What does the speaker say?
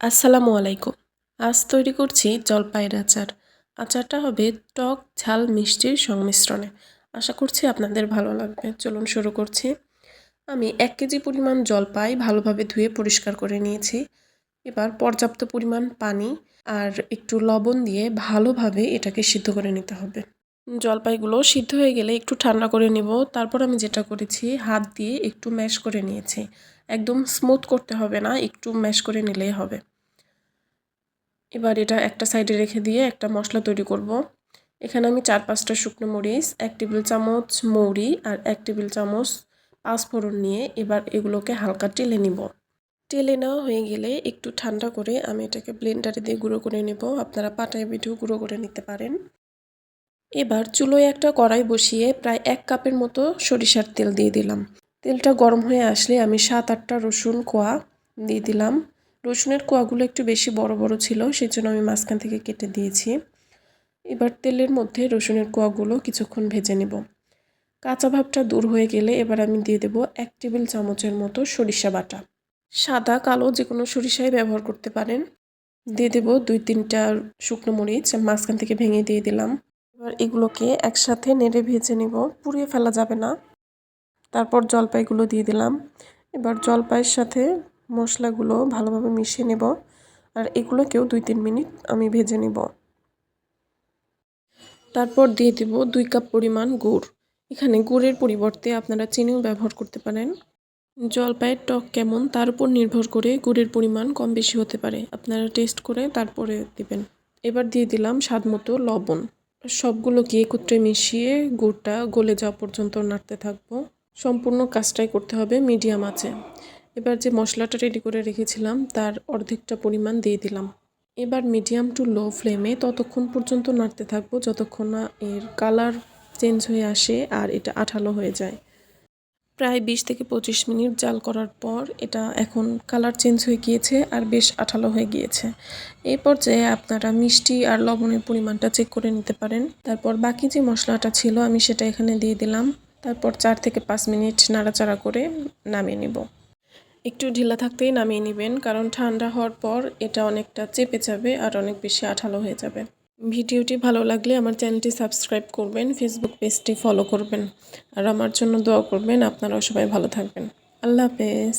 আসসালামু আলাইকুম। আজ তৈরি করছি জলপাইয়ের আচার। আচারটা হবে টক ঝাল মিষ্টির সংমিশ্রণে। আশা করছি আপনাদের ভালো লাগবে। চলুন শুরু করছি। আমি এক কেজি পরিমাণ জলপাই ভালোভাবে ধুয়ে পরিষ্কার করে নিয়েছি। এবার পর্যাপ্ত পরিমাণ পানি আর একটু লবণ দিয়ে ভালোভাবে এটাকে সিদ্ধ করে নিতে হবে। জলপাইগুলো সিদ্ধ হয়ে গেলে একটু ঠান্ডা করে নেব। তারপর আমি যেটা করেছি, হাত দিয়ে একটু ম্যাশ করে নিয়েছি। একদম স্মুথ করতে হবে না, একটু ম্যাশ করে নিলেই হবে। এবার এটা একটা সাইডে রেখে দিয়ে একটা মশলা তৈরি করব। এখানে আমি চার পাঁচটা শুকনো মরিচ, এক টেবিল চামচ মৌরি আর এক টেবিল চামচ পাঁচফোড়ন নিয়ে এবার এগুলোকে হালকা টেলে নিব। টেলে নেওয়া হয়ে গেলে একটু ঠান্ডা করে আমি এটাকে ব্লেন্ডারে দিয়ে গুঁড়ো করে নেব। আপনারা পাটায় বেটেও গুঁড়ো করে নিতে পারেন। এবার চুলোয় একটা কড়াই বসিয়ে প্রায় এক কাপের মতো সরিষার তেল দিয়ে দিলাম। তেলটা গরম হয়ে আসলে আমি সাত আটটা রসুন কোয়া দিয়ে দিলাম। রসুনের কোয়াগুলো একটু বেশি বড় বড় ছিল সেই জন্য আমি মাঝখান থেকে কেটে দিয়েছি। এবার তেলের মধ্যে রসুনের কোয়াগুলো কিছুক্ষণ ভেজে নেব। কাঁচা ভাবটা দূর হয়ে গেলে এবার আমি দিয়ে দেব এক টেবিল চামচের মতো সরিষা বাটা। সাদা, কালো যে কোনো সরিষাই ব্যবহার করতে পারেন। দিয়ে দেব দুই তিনটা শুকনো মরিচ, মাঝখান থেকে ভেঙে দিয়ে দিলাম। এবার এগুলোকে একসাথে নেড়ে ভেজে নেব। পুড়িয়ে ফেলা যাবে না। তারপর জলপাইগুলো দিয়ে দিলাম। এবার জলপাইয়ের সাথে মশলাগুলো ভালোভাবে মিশিয়ে নেব। আর এগুলোকেও দুই তিন মিনিট আমি ভেজে নেব। তারপর দিয়ে দেব দুই কাপ পরিমাণ গুড়। এখানে গুড়ের পরিবর্তে আপনারা চিনিও ব্যবহার করতে পারেন। জলপাইয়ের টক কেমন তার উপর নির্ভর করে গুড়ের পরিমাণ কম বেশি হতে পারে। আপনারা টেস্ট করে তারপরে দিবেন। এবার দিয়ে দিলাম স্বাদ মতো লবণ। সবগুলোকে একত্রে মিশিয়ে গুড়টা গলে যাওয়া পর্যন্ত নাড়তে থাকব। সম্পূর্ণ কাজটাই করতে হবে মিডিয়াম আছে এবার যে মশলাটা রেডি করে রেখেছিলাম, তার অর্ধেকটা পরিমাণ দিয়ে দিলাম। এবার মিডিয়াম টু লো ফ্লেমে ততক্ষণ পর্যন্ত নাড়তে থাকব, যতক্ষণ না এর কালার চেঞ্জ হয়ে আসে আর এটা আঠালো হয়ে যায়। প্রায় বিশ থেকে পঁচিশ মিনিট জাল করার পর এটা এখন কালার চেঞ্জ হয়ে গিয়েছে আর বেশ আঠালো হয়ে গিয়েছে। এই পর্যায়ে আপনারা মিষ্টি আর লবণের পরিমাণটা চেক করে নিতে পারেন। তারপর বাকি যে মশলাটা ছিল আমি সেটা এখানে দিয়ে দিলাম। তারপর চার থেকে পাঁচ মিনিট নাড়াচাড়া করে নামিয়ে নেব। একটু ঢিলা থাকতেই নামিয়ে নেবেন, কারণ ঠান্ডা হওয়ার পর এটা অনেকটা চেপে যাবে আর অনেক বেশি আঠালো হয়ে যাবে। ভিডিওটি ভালো লাগলে আমার চ্যানেলটি সাবস্ক্রাইব করবেন ফেসবুক পেজটি ফলো করবেন। আর আমার জন্য দোয়া করবেন, আপনারাও সবাই ভালো থাকবেন। আল্লাহ হাফেজ।